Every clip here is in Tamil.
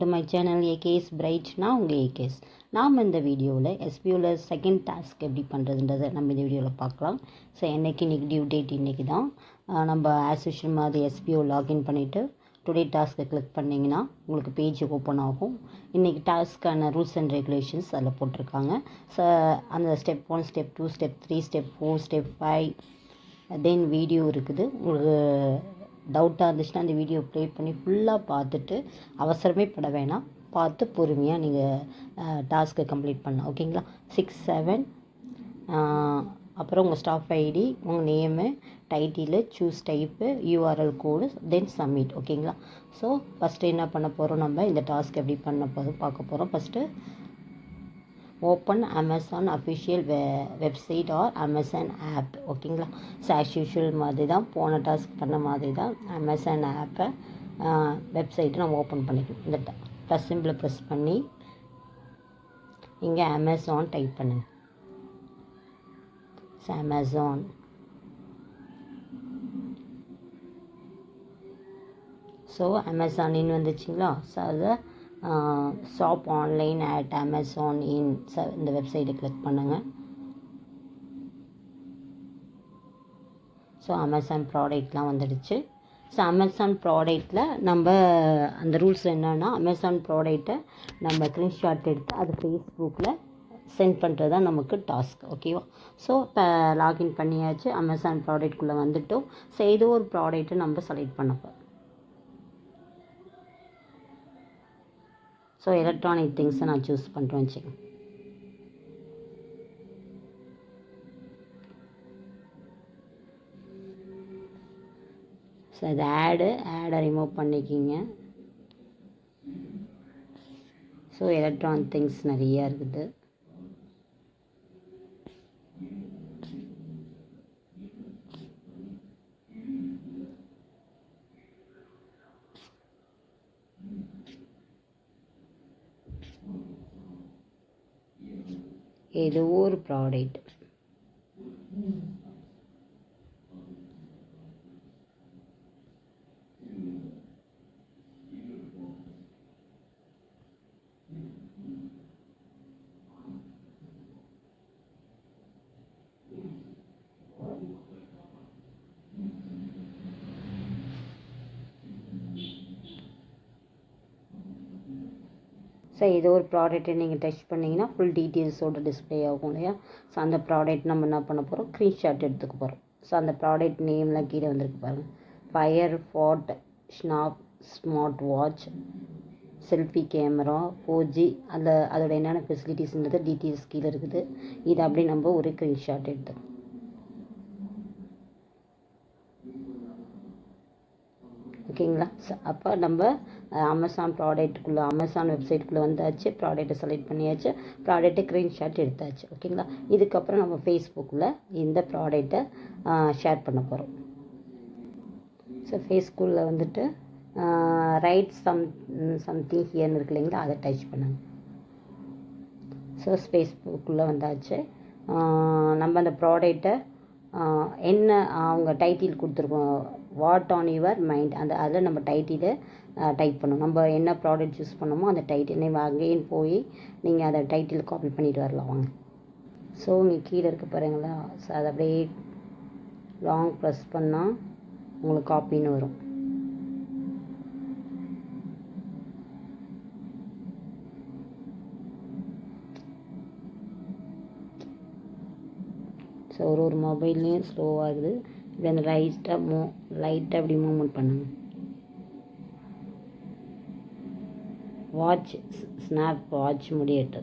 டு மை சேனல் ஏகேஎஸ் பிரைட்னா உங்கள் ஏகேஎஸ் நாம் இந்த வீடியோவில் எஸ்பியூவில் செகண்ட் டாஸ்க் எப்படி பண்ணுறதுன்றதை நம்ம இந்த வீடியோவில் பார்க்கலாம். ஸோ என்னைக்கு இன்றைக்கி டியூ டேட் இன்றைக்கி தான் நம்ம ஆஸ் யூஷுவல் மாதிரி எஸ்பிஓ லாகின் பண்ணிவிட்டு டுடே டாஸ்க்கை கிளிக் பண்ணிங்கன்னா உங்களுக்கு பேஜ் ஓப்பன் ஆகும். இன்றைக்கி டாஸ்க்கான ரூல்ஸ் அண்ட் ரெகுலேஷன்ஸ் அதில் போட்டிருக்காங்க. ஸோ அந்த step one step two step three step four step five then video இருக்குது. உங்களுக்கு டவுட்டாக இருந்துச்சுன்னா அந்த வீடியோ ப்ளே பண்ணி ஃபுல்லாக பார்த்துட்டு அவசரமே பட வேணாம். பார்த்து பொறுமையாக நீங்கள் டாஸ்க்கை கம்ப்ளீட் பண்ணலாம். ஓகேங்களா சிக்ஸ் செவன் அப்புறம் உங்கள் ஸ்டாஃப் ஐடி உங்கள் name title choose type URL code then submit ஓகேங்களா ஸோ ஃபஸ்ட்டு என்ன பண்ண போகிறோம் நம்ம? இந்த டாஸ்க் எப்படி பண்ண போகிறோம் பார்க்க போகிறோம் ஃபஸ்ட்டு ஓப்பன் அமேசான் அஃபிஷியல் வெ வெப்சைட் ஆர் அமேசான் ஆப் ஓகேங்களா ஸோ ஆஸ் யூஷுவல் மாதிரி தான் போன டாஸ்க் பண்ண மாதிரி தான் அமேசான் ஆப்பை வெப்சைட்டை நம்ம ஓப்பன் பண்ணிக்கணும். இந்த ப்ளஸ் சிம்பிளை ப்ரெஸ் பண்ணி இங்கே அமேசான் டைப் பண்ணுங்கள் ஸோ அமேசான் ஸோ அமேசானின்னு வந்துச்சுங்களா? ஸோ அதை shop online at Amazon in ச இந்த வெப்சைட்டை கிளிக் பண்ணுங்கள் ஸோ அமேசான் ப்ராடக்ட்லாம் வந்துடுச்சு. ஸோ அமேசான் ப்ராடக்ட்டில் நம்ம அந்த ரூல்ஸ் என்னென்னா அமேசான் ப்ராடக்ட்டை நம்ம ஸ்க்ரீன்ஷாட் எடுத்து அது ஃபேஸ்புக்கில் சென்ட் பண்ணுறது தான் நமக்கு டாஸ்க் ஓகேவா ஸோ இப்போ லாகின் பண்ணியாச்சு அமேசான் ப்ராடக்ட்குள்ளே வந்துட்டோம். ஸோ ஏதோ ஒரு ப்ராடக்ட்டை நம்ம செலக்ட் பண்ணப்போ. ஸோ எலக்ட்ரானிக் திங்ஸை நான் சூஸ் பண்ணுறேன் வச்சுக்கோங்க ஸோ இது ஆடு ஆடை ரிமூவ் பண்ணிக்கிங்க. ஸோ எலக்ட்ரானிக் திங்ஸ் நிறையா இருக்குது. ஏதோ ஒரு ப்ராடக்ட் ஸோ ஏதோ ஒரு ப்ராடக்ட்டை நீங்கள் டச் பண்ணிங்கன்னா ஃபுல் டீட்டெயில்ஸோட டிஸ்பிளே ஆகும் இல்லையா? ஸோ அந்த ப்ராடக்ட் நம்ம என்ன பண்ண போகிறோம் ஸ்க்ரீன்ஷாட் எடுத்துக்க போகிறோம் ஸோ அந்த ப்ராடக்ட் நேம்லாம் கீழே வந்திருக்கு பாருங்கள் fire ஃபாட் snap smart watch selfie camera four G அதோட என்னென்ன ஃபெசிலிட்டிஸ்ன்றது டீட்டெயில்ஸ் கீழே இருக்குது. இது அப்படியே நம்ம ஒரு ஸ்க்ரீன்ஷாட் எடுத்துக்கணும் ஓகேங்களா அப்போ நம்ம அமேசான் ப்ராடக்ட்டுக்குள்ளே அமேசான் வெப்சைட்டுக்குள்ளே வந்தாச்சு ப்ராடக்ட்டை செலக்ட் பண்ணியாச்சு ப்ராடக்ட்டை ஸ்க்ரீன்ஷாட் எடுத்தாச்சு ஓகேங்களா இதுக்கப்புறம் நம்ம ஃபேஸ்புக்கில் இந்த ப்ராடக்ட்டை ஷேர் பண்ண போகிறோம் ஸோ ஃபேஸ்புக்கில் வந்துட்டு ரைட் சம் சம்திங் ஹியர்னு இருக்கு இல்லைங்களா? அதை டச் பண்ணுங்க. ஸோ ஃபேஸ்புக்குள்ளே வந்தாச்சு. நம்ம அந்த ப்ராடக்ட்டை என்ன அவங்க டைட்டில் கொடுத்துருக்கோம் வாட் ஆன் யுவர் மைண்ட் அந்த அதில் நம்ம டைட்டிலை டைப் பண்ணும். நம்ம என்ன ப்ராடக்ட் யூஸ் பண்ணோமோ அந்த டைட்டில் அங்கேயும் போய் நீங்கள் அதை டைட்டில் காப்பி பண்ணிட்டு வரலாம். வாங்க. ஸோ இங்கே கீழே இருக்க பாருங்களா. ஸோ அதை அப்படியே லாங் ப்ரெஸ் பண்ணால் உங்களுக்கு காப்பின்னு வரும். ஸோ ஒரு ஒரு மொபைல்லையும் ஸ்லோவாகுது இப்படி அந்த லைட்டாக மூ லைட்டாக அப்படி மூவ்மெண்ட் பண்ணுங்க. வாட்ச் ஸ்னாப் வாட்ச் முடியட்டு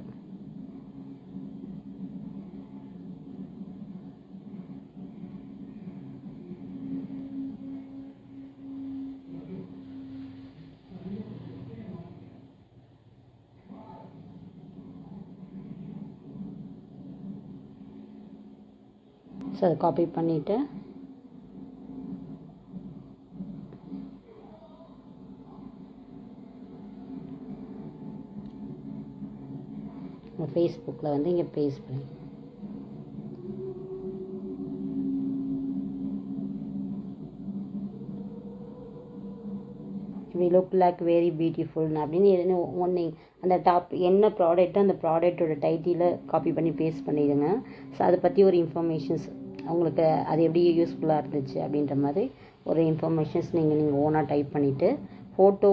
ஸோ அதை காப்பி பண்ணிவிட்டு ஃபேஸ்புக்கில் வந்து இங்கே பேஸ்ட் பண்ணி. We look like very beautiful அப்படின்னு எதுன்னு ஒன்று அந்த டாப் என்ன ப்ராடக்ட்டோ அந்த ப்ராடக்ட்டோட டைட்டிலை காப்பி பண்ணி பேஸ்ட் பண்ணிடுங்க. ஸோ அதை பற்றி ஒரு இன்ஃபர்மேஷன்ஸ் உங்களுக்கு அது எப்படி யூஸ்ஃபுல்லாக இருந்துச்சு அப்படின்ற மாதிரி ஒரு இன்ஃபர்மேஷன்ஸ் நீங்கள் நீங்கள் ஓனாக டைப் பண்ணிவிட்டு ஃபோட்டோ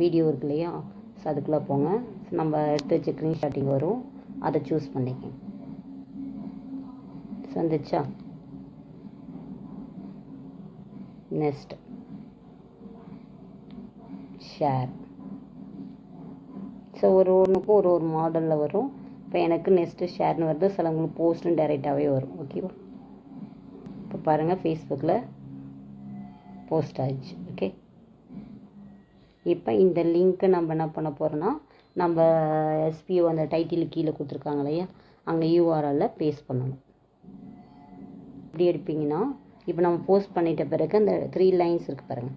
வீடியோ இருக்கு இல்லையா? ஸோ அதுக்குள்ளே போங்க. நம்ம எடுத்து வச்ச ஸ்க்ரீன்ஷாட்டிங் வரும். அதை சூஸ் பண்ணிக்க. சந்திச்சா? வந்துச்சா நெக்ஸ்ட் ஷேர் ஸோ ஒரு ஒன்றுக்கும் ஒரு ஒரு மாடலில் வரும். இப்போ எனக்கு நெக்ஸ்ட்டு ஷேர்னு வருது. சிலவங்களுக்கு போஸ்ட்டும் டைரெக்டாகவே வரும். ஓகேவா இப்போ பாருங்கள் ஃபேஸ்புக்கில் போஸ்ட் ஆயிடுச்சு. ஓகே இப்போ இந்த லிங்க்கை நம்ம என்ன பண்ண போகிறோன்னா நம்ம எஸ்பிஓ அந்த டைட்டில் கீழே கொடுத்துருக்காங்க இல்லையா அங்கே யூஆர்எல்ல பேஸ்ட் பண்ணணும். எப்படி எடுப்பீங்கன்னா இப்போ நம்ம போஸ்ட் பண்ணிட்ட பிறகு அந்த த்ரீ லைன்ஸ் இருக்குது பாருங்கள்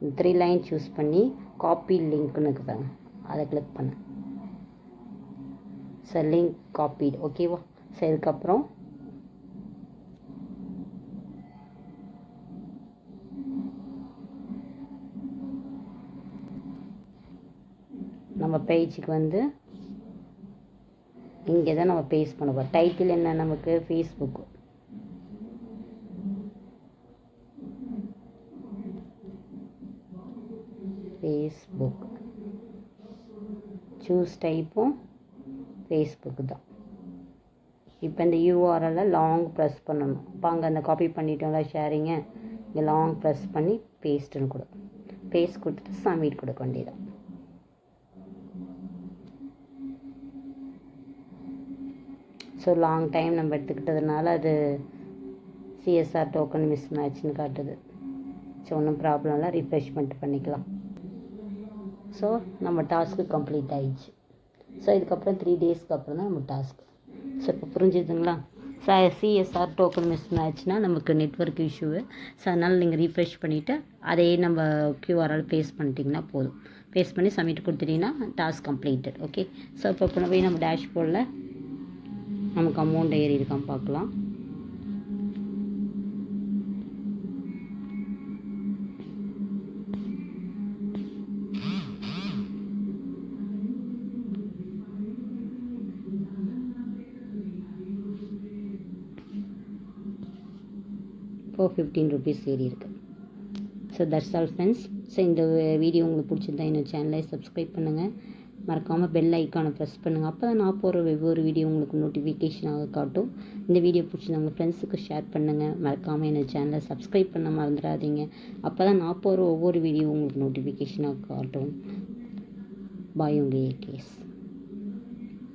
இந்த த்ரீ லைன் சூஸ் பண்ணி காப்பி லிங்க்னு இருக்கு பாருங்கள் அதை கிளிக் பண்ணு. சார் லிங்க் காப்பீடு ஓகேவா ஸோ இதுக்கப்புறம் நம்ம பேஜுக்கு வந்து இங்கே தான் நம்ம பேஸ்ட் பண்ண போகிறோம் டைட்டில் என்ன நமக்கு? ஃபேஸ்புக் ஃபேஸ்புக் சூஸ் டைப்பும் ஃபேஸ்புக் தான். இப்போ இந்த யூஆர்எல்ல லாங் ப்ரெஸ் பண்ணணும். இப்போ அங்கே அந்த காப்பி பண்ணிட்டோம்ல ஷேரிங்க இங்கே லாங் ப்ரெஸ் பண்ணி பேஸ்ட்டுன்னு கொடு. பேஸ்ட் கொடுத்துட்டு சப்மிட் கொடுக்க வேண்டியதான் ஸோ லாங் டைம் நம்ம எடுத்துக்கிட்டதுனால அது சிஎஸ்ஆர் டோக்கன் மிஸ் மேட்ச்னு காட்டுது. ஸோ ஒன்றும் ப்ராப்ளம் இல்லை. ரிஃப்ரெஷ்மெண்ட் பண்ணிக்கலாம். ஸோ நம்ம டாஸ்க்கு கம்ப்ளீட் ஆயிடுச்சு. ஸோ இதுக்கப்புறம் த்ரீ டேஸ்க்கு அப்புறம் தான் நம்ம டாஸ்க் ஸோ இப்போ புரிஞ்சுதுங்களா? ஸோ சிஎஸ்ஆர் டோக்கன் மிஸ் மேட்ச்னால் நமக்கு நெட்ஒர்க் இஷ்யூவு ஸோ அதனால் நீங்கள் ரீஃப்ரெஷ் பண்ணிவிட்டு அதே நம்ம க்யூஆரால் பேஸ் பண்ணிட்டீங்கன்னா போதும். பேஸ் பண்ணி சப்மிட் கொடுத்துட்டிங்கன்னா டாஸ்க் கம்ப்ளீட்டட் ஓகே ஸோ இப்போ போய் நம்ம டேஷ்போர்டில் நமக்கு அமௌண்ட் ஏறி இருக்கான்னு பார்க்கலாம். ஃபோர் ஃபிஃப்டீன் ருபீஸ் ஏறி இருக்கு. So that's all friends so இந்த வீடியோ உங்களுக்கு பிடிச்சிருந்தா என்னோட சேனலை சப்ஸ்கிரைப் பண்ணுங்கள் மறக்காமல் பெல் ஐக்கானை ப்ரெஸ் பண்ணுங்கள் அப்போ தான் நான் போகிற ஒவ்வொரு வீடியோ உங்களுக்கு நோட்டிஃபிகேஷனாக காட்டும். இந்த வீடியோ பிடிச்சிருந்தாங்க ஃப்ரெண்ட்ஸுக்கு ஷேர் பண்ணுங்கள் மறக்காமல் என்னோட சேனலை சப்ஸ்கிரைப் பண்ண மறந்துடாதீங்க. அப்போ தான் நான் போகிற ஒவ்வொரு வீடியோ உங்களுக்கு நோட்டிஃபிகேஷனாக காட்டும். பாய் உங்கள் ஏகேஸ்